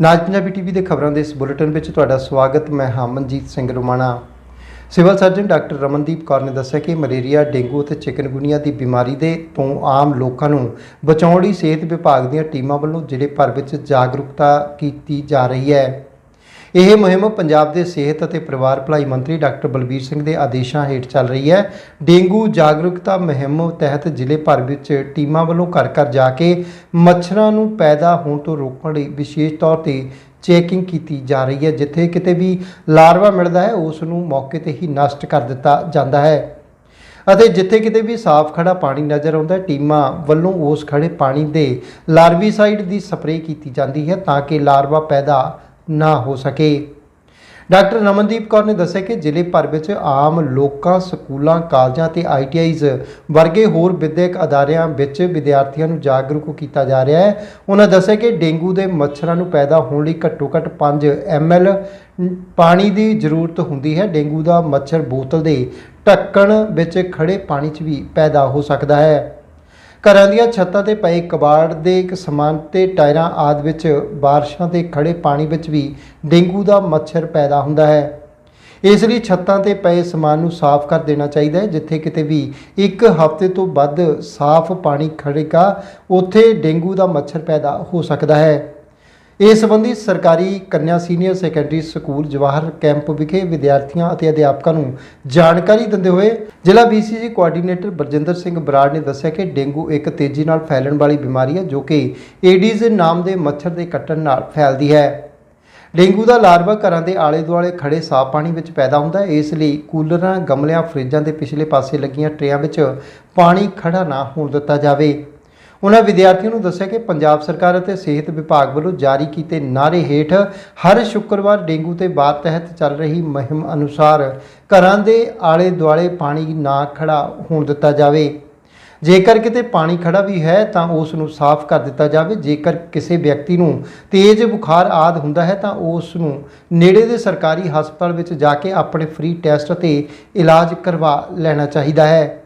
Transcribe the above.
ਨਾਜ Punjabi TV ਦੇ ਖਬਰਾਂ ਦੇ ਇਸ ਬੁਲੇਟਿਨ ਵਿੱਚ ਤੁਹਾਡਾ ਸਵਾਗਤ। ਮੈਂ ਹਾਂ Manjit Singh Romana. Civil surgeon doctor Ramandeep Kaur ਨੇ ਦੱਸਿਆ ਕਿ ਮਲੇਰੀਆ, ਡੇਂਗੂ ਅਤੇ ਚਿਕਨਗੁਨੀਆ ਦੀ ਬਿਮਾਰੀ ਦੇ ਤੋਂ ਆਮ ਲੋਕਾਂ ਨੂੰ ਬਚਾਉਣ ਲਈ ਸਿਹਤ ਵਿਭਾਗ ਦੀਆਂ ਟੀਮਾਂ ਵੱਲੋਂ ਜ਼ਿਲ੍ਹੇ ਭਰ ਵਿੱਚ ਜਾਗਰੂਕਤਾ ਕੀਤੀ ਜਾ ਰਹੀ ਹੈ। ਇਹ ਮੁਹਿੰਮ ਪੰਜਾਬ ਦੇ ਸਿਹਤ ਅਤੇ ਪਰਿਵਾਰ ਭਲਾਈ ਮੰਤਰੀ ਡਾਕਟਰ ਬਲਬੀਰ ਸਿੰਘ ਦੇ ਆਦੇਸ਼ਾਂ ਹੇਠ ਚੱਲ ਰਹੀ ਹੈ। ਡੇਂਗੂ ਜਾਗਰੂਕਤਾ ਮੁਹਿੰਮ ਤਹਿਤ ਜ਼ਿਲ੍ਹੇ ਭਰ ਵਿੱਚ ਟੀਮਾਂ ਵੱਲੋਂ ਘਰ ਘਰ ਜਾ ਕੇ ਮੱਛਰਾਂ ਨੂੰ ਪੈਦਾ ਹੋਣ ਤੋਂ ਰੋਕਣ ਲਈ ਵਿਸ਼ੇਸ਼ ਤੌਰ ਤੇ ਚੈਕਿੰਗ ਕੀਤੀ ਜਾ ਰਹੀ ਹੈ। ਜਿੱਥੇ ਕਿਤੇ ਵੀ ਲਾਰਵਾ ਮਿਲਦਾ ਹੈ, ਉਸ ਨੂੰ ਮੌਕੇ ਤੇ ਹੀ ਨਸ਼ਟ ਕਰ ਦਿੱਤਾ ਜਾਂਦਾ ਹੈ। ਅਤੇ ਜਿੱਥੇ ਕਿਤੇ ਵੀ ਸਾਫ਼ ਖੜਾ ਪਾਣੀ ਨਜ਼ਰ ਆਉਂਦਾ ਟੀਮਾਂ ਵੱਲੋਂ ਉਸ ਖੜੇ ਪਾਣੀ ਦੇ ਲਾਰਵੀਸਾਈਡ ਦੀ ਸਪਰੇਅ ਕੀਤੀ ਜਾਂਦੀ ਹੈ ਤਾਂ ਕਿ ਲਾਰਵਾ ਪੈਦਾ ਨਾ ਹੋ ਸਕੇ। ਡਾਕਟਰ ਨਮਨਦੀਪ ਕੌਰ ਨੇ ਦੱਸਿਆ ਕਿ ਜ਼ਿਲ੍ਹੇ ਭਰ ਵਿੱਚ ਆਮ ਲੋਕਾਂ, ਸਕੂਲਾਂ, ਕਾਲਜਾਂ ਤੇ ਆਈਟੀਆਈਜ਼ ਵਰਗੇ ਹੋਰ ਵਿਦਿਅਕ ਅਦਾਰਿਆਂ ਵਿੱਚ ਵਿਦਿਆਰਥੀਆਂ ਨੂੰ ਜਾਗਰੂਕ ਕੀਤਾ ਜਾ ਰਿਹਾ ਹੈ। ਉਹਨਾਂ ਦੱਸਿਆ ਕਿ ਡੇਂਗੂ ਦੇ ਮੱਛਰਾਂ ਨੂੰ ਪੈਦਾ ਹੋਣ ਲਈ ਘੱਟੋ ਘੱਟ 5 ml ਪਾਣੀ ਦੀ ਜ਼ਰੂਰਤ ਹੁੰਦੀ ਹੈ। ਡੇਂਗੂ ਦਾ ਮੱਛਰ ਬੋਤਲ ਦੇ ਢੱਕਣ ਵਿੱਚ ਖੜੇ ਪਾਣੀ 'ਚ ਵੀ ਪੈਦਾ ਹੋ ਸਕਦਾ ਹੈ। ਘਰਾਂ ਦੀਆਂ ਛੱਤਾਂ ਤੇ ਪਏ ਕਬਾੜ ਦੇ ਇੱਕ ਸਮਾਨ ਤੇ ਟਾਇਰਾਂ ਆਦਿ ਵਿੱਚ ਬਾਰਿਸ਼ਾਂ ਤੇ ਖੜੇ ਪਾਣੀ ਵਿੱਚ ਵੀ ਡੇਂਗੂ ਦਾ ਮੱਛਰ ਪੈਦਾ ਹੁੰਦਾ ਹੈ। ਇਸ ਲਈ ਛੱਤਾਂ ਤੇ ਪਏ ਸਮਾਨ ਨੂੰ ਸਾਫ਼ ਕਰ ਦੇਣਾ ਚਾਹੀਦਾ ਹੈ, ਜਿੱਥੇ ਕਿਤੇ ਵੀ ਇੱਕ ਹਫ਼ਤੇ ਤੋਂ ਵੱਧ ਸਾਫ਼ ਪਾਣੀ ਖੜੇਗਾ ਉੱਥੇ ਡੇਂਗੂ ਦਾ ਮੱਛਰ ਪੈਦਾ ਹੋ ਸਕਦਾ ਹੈ। ਇਸ ਸੰਬੰਧੀ ਸਰਕਾਰੀ ਕੰਨਿਆ senior secondary school Jawahar camp ਵਿਖੇ ਵਿਦਿਆਰਥੀਆਂ ਅਤੇ ਅਧਿਆਪਕਾਂ ਨੂੰ ਜਾਣਕਾਰੀ ਦਿੰਦੇ ਹੋਏ ਜ਼ਿਲ੍ਹਾ ਬੀਸੀਜੀ ਕੋਆਰਡੀਨੇਟਰ ਬਰਜਿੰਦਰ ਸਿੰਘ ਬਰਾੜ ਨੇ ਦੱਸਿਆ ਕਿ ਡੇਂਗੂ ਇੱਕ ਤੇਜ਼ੀ ਨਾਲ ਫੈਲਣ ਵਾਲੀ ਬਿਮਾਰੀ ਹੈ ਜੋ ਕਿ ਏਡੀਜ਼ ਨਾਮ ਦੇ ਮੱਛਰ ਦੇ ਕੱਟਣ ਨਾਲ ਫੈਲਦੀ ਹੈ। ਡੇਂਗੂ ਦਾ ਲਾਰਵਾ ਘਰਾਂ ਦੇ ਆਲੇ ਦੁਆਲੇ ਖੜੇ ਸਾਫ਼ ਪਾਣੀ ਵਿੱਚ ਪੈਦਾ ਹੁੰਦਾ ਹੈ। ਇਸ ਲਈ ਕੂਲਰਾਂ, ਗਮਲਿਆਂ, ਫਰਿੱਜਾਂ ਦੇ ਪਿਛਲੇ ਪਾਸੇ ਲੱਗੀਆਂ ਟਰੇਆਂ ਵਿੱਚ ਪਾਣੀ ਖੜਾ ਨਾ ਹੋਣ ਦਿੱਤਾ ਜਾਵੇ। ਉਹਨਾਂ ਵਿਦਿਆਰਥੀਆਂ ਨੂੰ ਦੱਸਿਆ ਕਿ ਪੰਜਾਬ ਸਰਕਾਰ ਅਤੇ ਸਿਹਤ ਵਿਭਾਗ ਵੱਲੋਂ ਜਾਰੀ ਕੀਤੇ ਨਾਰੇ ਹੇਠ ਹਰ ਸ਼ੁੱਕਰਵਾਰ ਡੇਂਗੂ ਤੇ ਬਾਅਦ ਤਹਿਤ ਚੱਲ ਰਹੀ ਮੁਹਿੰਮ ਅਨੁਸਾਰ ਘਰਾਂ ਦੇ ਆਲੇ ਦੁਆਲੇ ਪਾਣੀ ਨਾ ਖੜਾ ਹੋਣ ਦਿੱਤਾ ਜਾਵੇ। ਜੇਕਰ ਕਿਤੇ ਪਾਣੀ ਖੜਾ ਵੀ ਹੈ ਤਾਂ ਉਸ ਨੂੰ ਸਾਫ਼ ਕਰ ਦਿੱਤਾ ਜਾਵੇ। ਜੇਕਰ ਕਿਸੇ ਵਿਅਕਤੀ ਨੂੰ ਤੇਜ਼ ਬੁਖਾਰ ਆਦ ਹੁੰਦਾ ਹੈ ਤਾਂ ਉਸ ਨੂੰ ਨੇੜੇ ਦੇ ਸਰਕਾਰੀ ਹਸਪਤਾਲ ਵਿੱਚ ਜਾ ਕੇ ਆਪਣੇ ਫ੍ਰੀ ਟੈਸਟ ਅਤੇ ਇਲਾਜ ਕਰਵਾ ਲੈਣਾ ਚਾਹੀਦਾ ਹੈ।